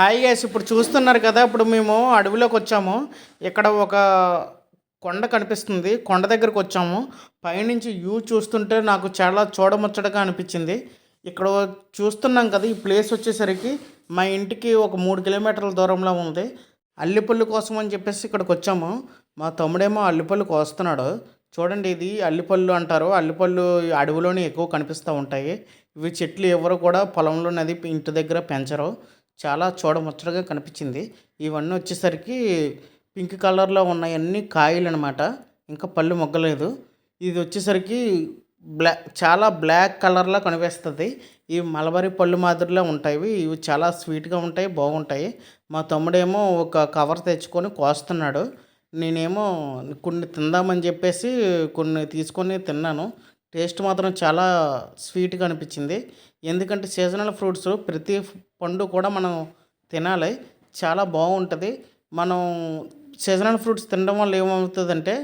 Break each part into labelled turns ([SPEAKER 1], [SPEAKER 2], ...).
[SPEAKER 1] Hi guys ఇప్పుడు చూస్తున్నారు కదా ఇప్పుడు మేము అడవిలోకి వచ్చాము. ఇక్కడ ఒక కొండ కనిపిస్తుంది. కొండ దగ్గరకు వచ్చాము. పైనుంచి వ్యూ చూస్తుంటే నాకు చాలా చూడముచ్చటగా అనిపించింది. ఇక్కడ చూస్తున్నాం కదా ఈ ప్లేస్ వచ్చేసరికి మా ఇంటికి ఒక మూడు కిలోమీటర్ల దూరంలో ఉంది. అల్లిపల్లి కోసం అని చెప్పేసి ఇక్కడికి వచ్చాము. మా తమ్ముడేమో అల్లిపల్లి కోస్తున్నాడు చూడండి ఇది అల్లిపళ్ళు అంటారు. అల్లిపళ్ళు అడవిలోనే ఎక్కువ కనిపిస్తూ ఉంటాయి. ఇవి చెట్లు ఎవరు కూడా పొలంలోనది ఇంటి దగ్గర పెంచరు. చాలా చూడముచ్చటగా కనిపించింది. ఇవన్నీ వచ్చేసరికి పింక్ కలర్లో ఉన్నాయన్నీ కాయలు అనమాట ఇంకా పళ్ళు మొగ్గలేదు. ఇది వచ్చేసరికి బ్లాక్ చాలా బ్లాక్ కలర్లో కనిపిస్తుంది. ఇవి మలబరీ పళ్ళు మాదిరిలో ఉంటాయి. ఇవి చాలా స్వీట్గా ఉంటాయి బాగుంటాయి. మా తమ్ముడేమో ఒక కవర్ తెచ్చుకొని కోస్తున్నాడు. నేనేమో కొన్ని తిందామని చెప్పేసి కొన్ని తీసుకొని తిన్నాను. టేస్ట్ మాత్రం చాలా స్వీట్గా అనిపించింది. ఎందుకంటే సీజనల్ ఫ్రూట్స్ ప్రతి పండు కూడా మనం తినాలి. చాలా బాగుంటుంది. మనం సీజనల్ ఫ్రూట్స్ తినడం వల్ల ఏమవుతుందంటే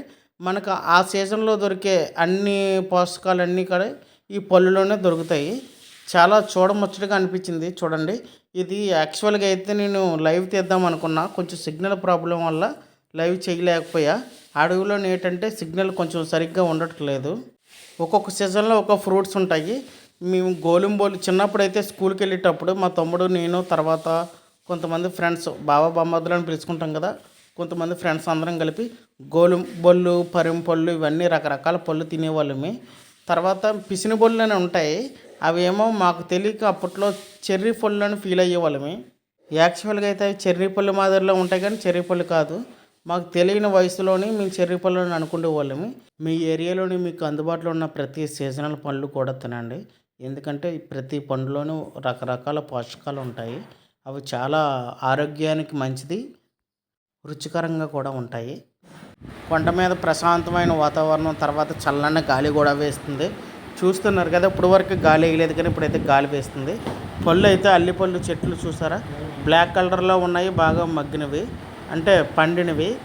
[SPEAKER 1] మనకు ఆ సీజన్లో దొరికే అన్ని పోషకాలు అన్నీ కూడా ఈ పళ్ళులోనే దొరుకుతాయి. చాలా చూడముచ్చటగా అనిపించింది. చూడండి. ఇది యాక్చువల్గా అయితే నేను లైవ్ తీద్దాం అనుకున్నా. కొంచెం సిగ్నల్ ప్రాబ్లం వల్ల లైవ్ చేయలేకపోయా. అడవిలో ఏంటంటే సిగ్నల్ కొంచెం సరిగ్గా ఉండట్లేదు. ఒక్కొక్క సీజన్లో ఒక్కొక్క ఫ్రూట్స్ ఉంటాయి. మేము గోలింబోలు చిన్నప్పుడు అయితే స్కూల్కి వెళ్ళేటప్పుడు మా తమ్ముడు నేను తర్వాత కొంతమంది ఫ్రెండ్స్ బాబా బామ్మద్దులు అని పిలుచుకుంటాం కదా కొంతమంది ఫ్రెండ్స్ అందరం కలిపి గోలు బొళ్ళు పరింపళ్ళు పళ్ళు ఇవన్నీ రకరకాల పళ్ళు తినేవాళ్ళమే. తర్వాత పిసిన బొళ్ళు అని ఉంటాయి. అవి ఏమో మాకు తెలియక అప్పట్లో చెర్రీ పళ్ళు అని ఫీల్ అయ్యేవాళ్ళమే. యాక్చువల్గా అయితే అవి చెర్రీ పళ్ళు మాదిరిలో ఉంటాయి కానీ చెర్రీ పళ్ళు కాదు. మాకు తెలియని వయసులోని మేము చెర్రీ పళ్ళని అనుకునే వాళ్ళమి. మీ ఏరియాలోని మీకు అందుబాటులో ఉన్న ప్రతి సీజనల్ పళ్ళు కూడా తినండి. ఎందుకంటే ప్రతి పండులోనూ రకరకాల పోషకాలు ఉంటాయి. అవి చాలా ఆరోగ్యానికి మంచిది రుచికరంగా కూడా ఉంటాయి. కొండ మీద ప్రశాంతమైన వాతావరణం తర్వాత చల్లని గాలి కూడా వేస్తుంది. చూస్తున్నారు కదా ఇప్పుడు వరకు గాలి వేయలేదు కానీ ఇప్పుడైతే గాలి వేస్తుంది. పళ్ళు అయితే అల్లిపళ్ళు చెట్లు చూసారా? బ్లాక్ కలర్లో ఉన్నాయి బాగా మగ్గినవి. అంటే పండినవి.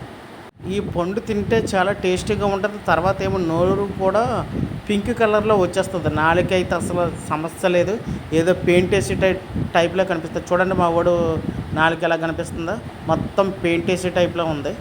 [SPEAKER 1] ఈ పండు తింటే చాలా టేస్టీగా ఉంటుంది. తర్వాత ఏమో నోరు కూడా పింక్ కలర్లో వచ్చేస్తుంది. నాలుకైతే అసలు సమస్య లేదు. ఏదో పెయింట్ వేసి టైప్ టైప్లో కనిపిస్తుంది. చూడండి మా వాడు నాలుక ఎలా కనిపిస్తుందో? మొత్తం పెయింట్ వేసే టైప్లో ఉంది.